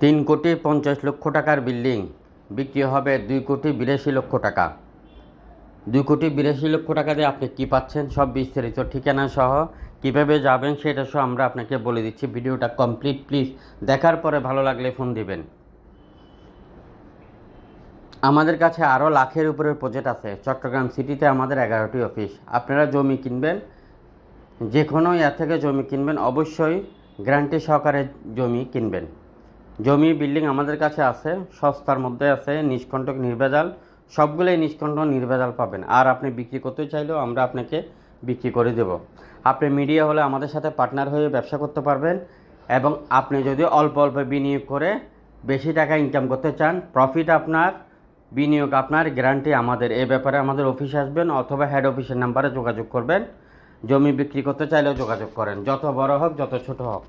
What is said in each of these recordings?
তিন কোটি পঞ্চাশ লক্ষ টাকার বিল্ডিং। বিক্রি হবে দুই কোটি বিরাশি লক্ষ টাকা। দুই কোটি বিরাশি লক্ষ টাকা দিয়ে আপনি কী পাচ্ছেন সব বিস্তারিত ঠিকানা সহ কীভাবে যাবেন সেটা সহ আমরা আপনাকে বলে দিচ্ছি। ভিডিওটা কমপ্লিট, প্লিজ। দেখার পরে ভালো লাগলে ফোন দিবেন। আমাদের কাছে আরও লাখের উপরে প্রজেক্ট আছে। চট্টগ্রাম সিটিতে আমাদের এগারোটি অফিস। আপনারা জমি কিনবেন যে কোনো ইয়া থেকে জমি কিনবেন, অবশ্যই গ্যারান্টি সহকারে জমি কিনবেন। জমি, বিল্ডিং আমাদের কাছে আছে, সস্তার মধ্যে আছে, নিষ্কণ্টক, নির্ভেজাল। সবগুলোই নিষ্কণ্টক, নির্ভেজাল পাবেন। আর আপনি বিক্রি করতে চাইলেও আমরা আপনাকে বিক্রি করে দেব। আপনি মিডিয়া হলে আমাদের সাথে পার্টনার হয়ে ব্যবসা করতে পারবেন এবং আপনি যদি অল্প অল্প বিনিয়োগ করে বেশি টাকা ইনকাম করতে চান প্রফিট আপনার, বিনিয়োগ আপনার গ্যারান্টি আমাদের। এ ব্যাপারে আমাদের অফিসে আসবেন অথবা হেড অফিসের নাম্বারে যোগাযোগ করবেন। জমি বিক্রি করতে চাইলেও যোগাযোগ করেন। যত বড় হোক, যত ছোট হোক।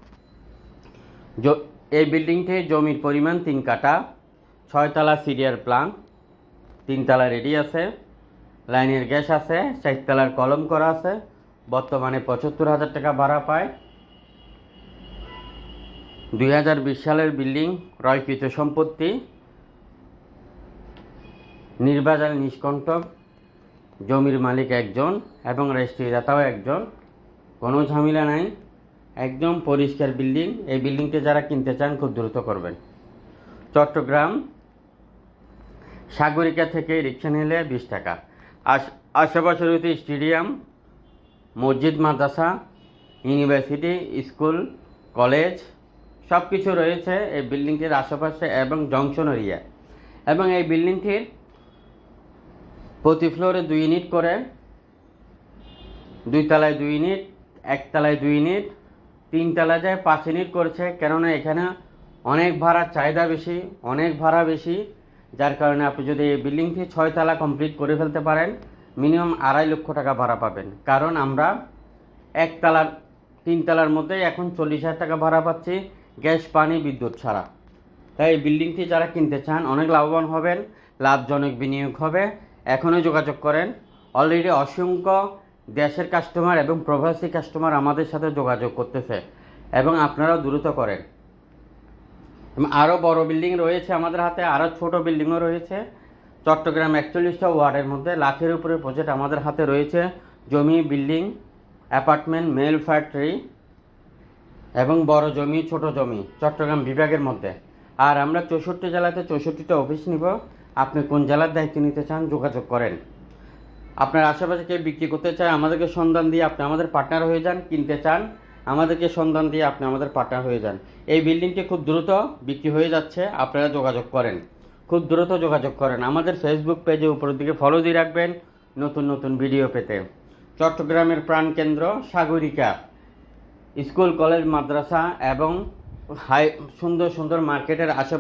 এই বিল্ডিংটি জমির পরিমাণ তিন কাটা ছয়তলা সিরিয়ার প্ল্যান তিনতলা রেডি আছে, লাইনের গ্যাস আছে, চারতলার কলম করা আছে, বর্তমানে পঁচাত্তর হাজার টাকা ভাড়া পায়। দুই হাজার বিশ সালের বিল্ডিং ক্রয়কৃত সম্পত্তি নির্বাচন নিষ্কণ্টক জমির মালিক একজন এবং রেজিস্ট্রিদাতাও একজন, কোনো ঝামেলা নাই। একদম পরিষ্কার বিল্ডিং। এই বিল্ডিংটি যারা কিনতে চান, খুব দ্রুত করবেন। চট্টগ্রাম সাগরিকা থেকে রিক্সা নিলে বিশ টাকা। আশ আশেপাশে রয়েছে স্টেডিয়াম, মসজিদ, মাদ্রাসা, ইউনিভার্সিটি, স্কুল, কলেজ সব কিছু রয়েছে এই বিল্ডিংটির আশেপাশে এবং জংশন এরিয়া। এবং এই বিল্ডিংটির প্রতি ফ্লোরে দুই ইউনিট করে, দুই তলায় দুই ইউনিট একতলায় দুই ইউনিট তিন তলায় যায় পাঁচ ইউনিট করছে, কেননা এখানে অনেক ভাড়ার চাহিদা বেশি, অনেক ভাড়া বেশি। যার কারণে আপনি যদি এই বিল্ডিংটি ছয় তলা কমপ্লিট করে ফেলতে পারেন মিনিমাম আড়াই লক্ষ টাকা ভাড়া পাবেন। কারণ আমরা একতলার, তিনতলার মধ্যে এখন চল্লিশ হাজার টাকা ভাড়া পাচ্ছি, গ্যাস, পানি, বিদ্যুৎ ছাড়া। তাই এই বিল্ডিংটি যারা কিনতে চান, অনেক লাভবান হবেন, লাভজনক বিনিয়োগ হবে। এখনই যোগাযোগ করেন। অলরেডি অসংখ্য দেশের কাস্টমার এবং প্রবাসী কাস্টমার আমাদের সাথে যোগাযোগ করতেছে এবং আপনারাও দ্রুত করেন। আরও বড় বিল্ডিং রয়েছে আমাদের হাতে আরও ছোট বিল্ডিংও রয়েছে। চট্টগ্রাম একচল্লিশটা ওয়ার্ডের মধ্যে লাখের উপরে প্রজেক্ট আমাদের হাতে রয়েছে। জমি, বিল্ডিং, অ্যাপার্টমেন্ট, মেল ফ্যাক্টরি এবং বড় জমি, ছোট জমি চট্টগ্রাম বিভাগের মধ্যে। আর আমরা চৌষট্টি জেলাতে চৌষট্টিটা অফিস নিব। আপনি কোন জেলার দায়িত্ব নিতে চান যোগাযোগ করেন। আপনার আশেপাশে কেউ বিক্রি করতে চায়, আমাদেরকে সন্ধান দিয়ে আপনি আমাদের পার্টনার হয়ে যান, কিনতে চান, আমাদেরকে সন্ধান দিয়ে আপনি আমাদের পার্টনার হয়ে যান। এই বিল্ডিংটি খুব দ্রুত বিক্রি হয়ে যাচ্ছে, আপনারা যোগাযোগ করেন। খুব দ্রুত যোগাযোগ করেন। আমাদের ফেসবুক পেজে উপরের দিকে ফলো দিয়ে রাখবেন নতুন নতুন ভিডিও পেতে। চট্টগ্রামের প্রাণকেন্দ্র সাগরিকা। স্কুল, কলেজ, মাদ্রাসা এবং হাই সুন্দর সুন্দর মার্কেটের আশে